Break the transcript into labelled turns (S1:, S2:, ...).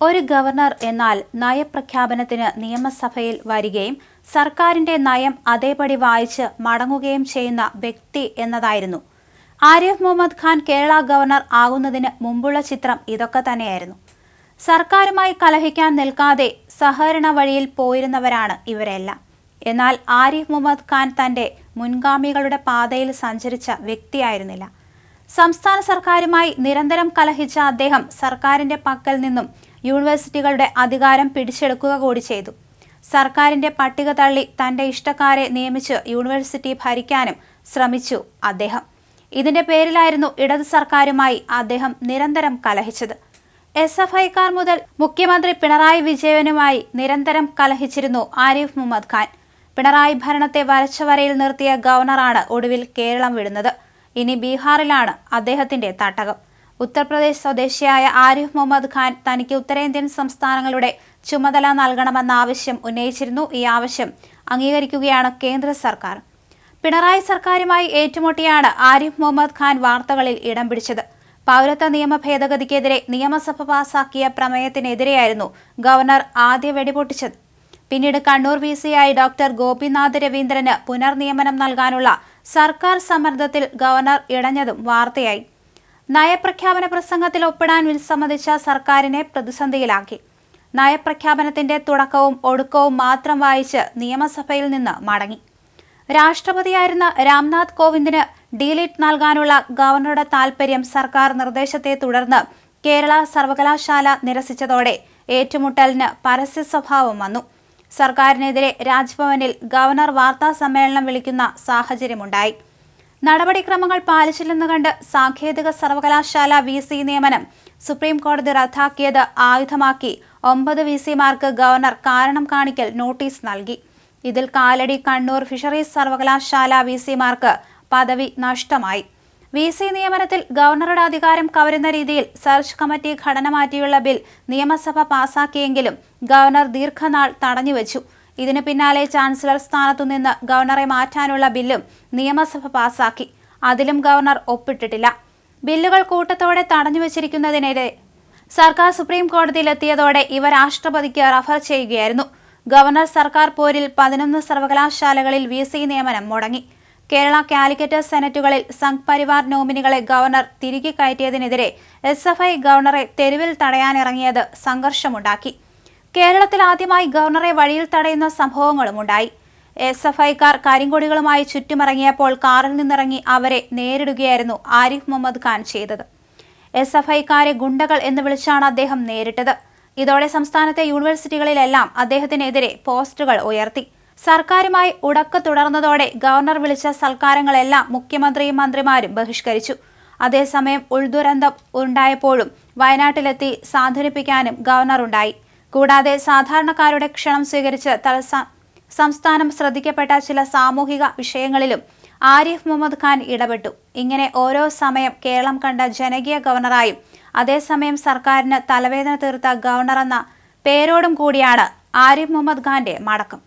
S1: ഒരു ഗവർണർ എന്നാൽ നയപ്രഖ്യാപനത്തിന് നിയമസഭയിൽ വരികയും സർക്കാരിന്റെ നയം അതേപടി വായിച്ച് മടങ്ങുകയും ചെയ്യുന്ന വ്യക്തി എന്നതായിരുന്നു. ആരിഫ് മുഹമ്മദ് ഖാൻ കേരള ഗവർണർ ആകുന്നതിന് മുമ്പുള്ള ചിത്രം ഇതൊക്കെ തന്നെയായിരുന്നു. സർക്കാരുമായി കലഹിക്കാൻ നിൽക്കാതെ സഹകരണ വഴിയിൽ പോയിരുന്നവരാണ് ഇവരെല്ലാം. എന്നാൽ ആരിഫ് മുഹമ്മദ് ഖാൻ തന്റെ മുൻഗാമികളുടെ പാതയിൽ സഞ്ചരിച്ച വ്യക്തിയായിരുന്നില്ല. സംസ്ഥാന സർക്കാരുമായി നിരന്തരം കലഹിച്ച അദ്ദേഹം സർക്കാരിന്റെ പക്കൽ നിന്നും യൂണിവേഴ്സിറ്റികളുടെ അധികാരം പിടിച്ചെടുക്കുക കൂടി ചെയ്തു. സർക്കാരിന്റെ പട്ടിക തള്ളി തന്റെ ഇഷ്ടക്കാരെ നിയമിച്ച് യൂണിവേഴ്സിറ്റി ഭരിക്കാനും ശ്രമിച്ചു അദ്ദേഹം. ഇതിന്റെ പേരിലായിരുന്നു ഇടത് സർക്കാരുമായി അദ്ദേഹം നിരന്തരം കലഹിച്ചത്. എസ് എഫ് ഐക്കാർ മുതൽ മുഖ്യമന്ത്രി പിണറായി വിജയനുമായി നിരന്തരം കലഹിച്ചിരുന്നു ആരിഫ് മുഹമ്മദ് ഖാൻ. പിണറായി ഭരണത്തെ വരച്ചവരയിൽ നിർത്തിയ ഗവർണറാണ് ഒടുവിൽ കേരളം വിടുന്നത്. ഇനി ബീഹാറിലാണ് അദ്ദേഹത്തിന്റെ തട്ടകം. ഉത്തർപ്രദേശ് സ്വദേശിയായ ആരിഫ് മുഹമ്മദ് ഖാൻ തനിക്ക് ഉത്തരേന്ത്യൻ സംസ്ഥാനങ്ങളുടെ ചുമതല നൽകണമെന്ന ആവശ്യം ഉന്നയിച്ചിരുന്നു. ഈ ആവശ്യം അംഗീകരിക്കുകയാണ് കേന്ദ്ര സർക്കാർ. പിണറായി സർക്കാരുമായി ഏറ്റുമുട്ടിയാണ് ആരിഫ് മുഹമ്മദ് ഖാൻ വാർത്തകളിൽ ഇടം പിടിച്ചത്. പൗരത്വ നിയമ ഭേദഗതിക്കെതിരെ നിയമസഭ പാസാക്കിയ പ്രമേയത്തിനെതിരെയായിരുന്നു ഗവർണർ ആദ്യ വെടിപൊട്ടിച്ചത്. പിന്നീട് കണ്ണൂർ വി സിയായി ഡോക്ടർ ഗോപിനാഥ് രവീന്ദ്രന് പുനർനിയമനം നൽകാനുള്ള സർക്കാർ സമ്മർദ്ദത്തിൽ ഗവർണർ ഇടഞ്ഞതും വാർത്തയായി. നയപ്രഖ്യാപന പ്രസംഗത്തിൽ ഒപ്പിടാൻ വിസമ്മതിച്ച സർക്കാരിനെ പ്രതിസന്ധിയിലാക്കി. നയപ്രഖ്യാപനത്തിന്റെ തുടക്കവും ഒടുക്കവും മാത്രം വായിച്ച് നിയമസഭയിൽ നിന്ന് മടങ്ങി. രാഷ്ട്രപതിയായിരുന്ന രാംനാഥ് കോവിന്ദിന് ഡീലിറ്റ് നൽകാനുള്ള ഗവർണറുടെ താൽപര്യം സർക്കാർ നിർദ്ദേശത്തെ തുടർന്ന് കേരള സർവകലാശാല നിരസിച്ചതോടെ ഏറ്റുമുട്ടലിന് പരസ്യ സ്വഭാവം വന്നു. സർക്കാരിനെതിരെ രാജ്ഭവനിൽ ഗവർണർ വാർത്താ സമ്മേളനം വിളിക്കുന്ന സാഹചര്യമുണ്ടായി. നടപടിക്രമങ്ങൾ പാലിച്ചില്ലെന്ന് കണ്ട് സാങ്കേതിക സർവകലാശാല വി സി നിയമനം സുപ്രീം കോടതി റദ്ദാക്കിയത് ആയുധമാക്കി ഒമ്പത് വി സിമാർക്ക് ഗവർണർ കാരണം കാണിക്കൽ നോട്ടീസ് നൽകി. ഇതിൽ കാലടി കണ്ണൂർ ഫിഷറീസ് സർവകലാശാല വി സിമാർക്ക് പദവി നഷ്ടമായി. വി സി നിയമനത്തിൽ ഗവർണറുടെ അധികാരം കവരുന്ന രീതിയിൽ സെർച്ച് കമ്മിറ്റി ഘടന മാറ്റിയുള്ള ബിൽ നിയമസഭ പാസാക്കിയെങ്കിലും ഗവർണർ ദീർഘനാൾ തടഞ്ഞുവെച്ചു. ഇതിനു പിന്നാലെ ചാൻസലർ സ്ഥാനത്തുനിന്ന് ഗവർണറെ മാറ്റാനുള്ള ബില്ലും നിയമസഭ പാസാക്കി. അതിലും ഗവർണർ ഒപ്പിട്ടിട്ടില്ല. ബില്ലുകൾ കൂട്ടത്തോടെ തടഞ്ഞുവച്ചിരിക്കുന്നതിനെതിരെ സർക്കാർ സുപ്രീം കോടതിയിലെത്തിയതോടെ ഇവ രാഷ്ട്രപതിക്ക് റഫർ ചെയ്യുകയായിരുന്നു. ഗവർണർ സർക്കാർ പോരിൽ പതിനൊന്ന് സർവകലാശാലകളിൽ വി സി നിയമനം മുടങ്ങി. കേരള കാലിക്കറ്റ് സെനറ്റുകളിൽ സംഘ് പരിവാർ നോമിനികളെ ഗവർണർ തിരികെ കയറ്റിയതിനെതിരെ എസ് എഫ് ഐ ഗവർണറെ തെരുവിൽ തടയാനിറങ്ങിയത് സംഘർഷമുണ്ടാക്കി. കേരളത്തിൽ ആദ്യമായി ഗവർണറെ വഴിയിൽ തടയുന്ന സംഭവങ്ങളും ഉണ്ടായി. എസ് എഫ് ഐക്കാർ കരിങ്കൊടികളുമായി ചുറ്റുമിറങ്ങിയപ്പോൾ കാറിൽ നിന്നിറങ്ങി അവരെ നേരിടുകയായിരുന്നു ആരിഫ് മുഹമ്മദ് ഖാൻ ചെയ്തത്. എസ് എഫ് ഐക്കാരെ ഗുണ്ടകൾ എന്ന് വിളിച്ചാണ് അദ്ദേഹം നേരിട്ടത്. ഇതോടെ സംസ്ഥാനത്തെ യൂണിവേഴ്സിറ്റികളിലെല്ലാം അദ്ദേഹത്തിനെതിരെ പോസ്റ്ററുകൾ ഉയർത്തി. സർക്കാരുമായി ഉടക്ക് തുടർന്നതോടെ ഗവർണർ വിളിച്ച സൽക്കാരങ്ങളെല്ലാം മുഖ്യമന്ത്രിയും മന്ത്രിമാരും ബഹിഷ്കരിച്ചു. അതേസമയം ഉൾദുരന്തം ഉണ്ടായപ്പോഴും വയനാട്ടിലെത്തി സാന്ത്വനിപ്പിക്കാനും ഗവർണർ ഉണ്ടായി. കൂടാതെ സാധാരണക്കാരുടെ ക്ഷണം സ്വീകരിച്ച് തലസ്ഥാന സംസ്ഥാനം ശ്രദ്ധിക്കപ്പെട്ട ചില സാമൂഹിക വിഷയങ്ങളിലും ആരിഫ് മുഹമ്മദ് ഖാൻ ഇടപെട്ടു. ഇങ്ങനെ ഓരോ സമയം കേരളം കണ്ട ജനകീയ ഗവർണറായും അതേസമയം സർക്കാരിന് തലവേദന തീർത്ത ഗവർണർ എന്ന പേരോടും കൂടിയാണ് ആരിഫ് മുഹമ്മദ് ഖാന്റെ മടക്കം.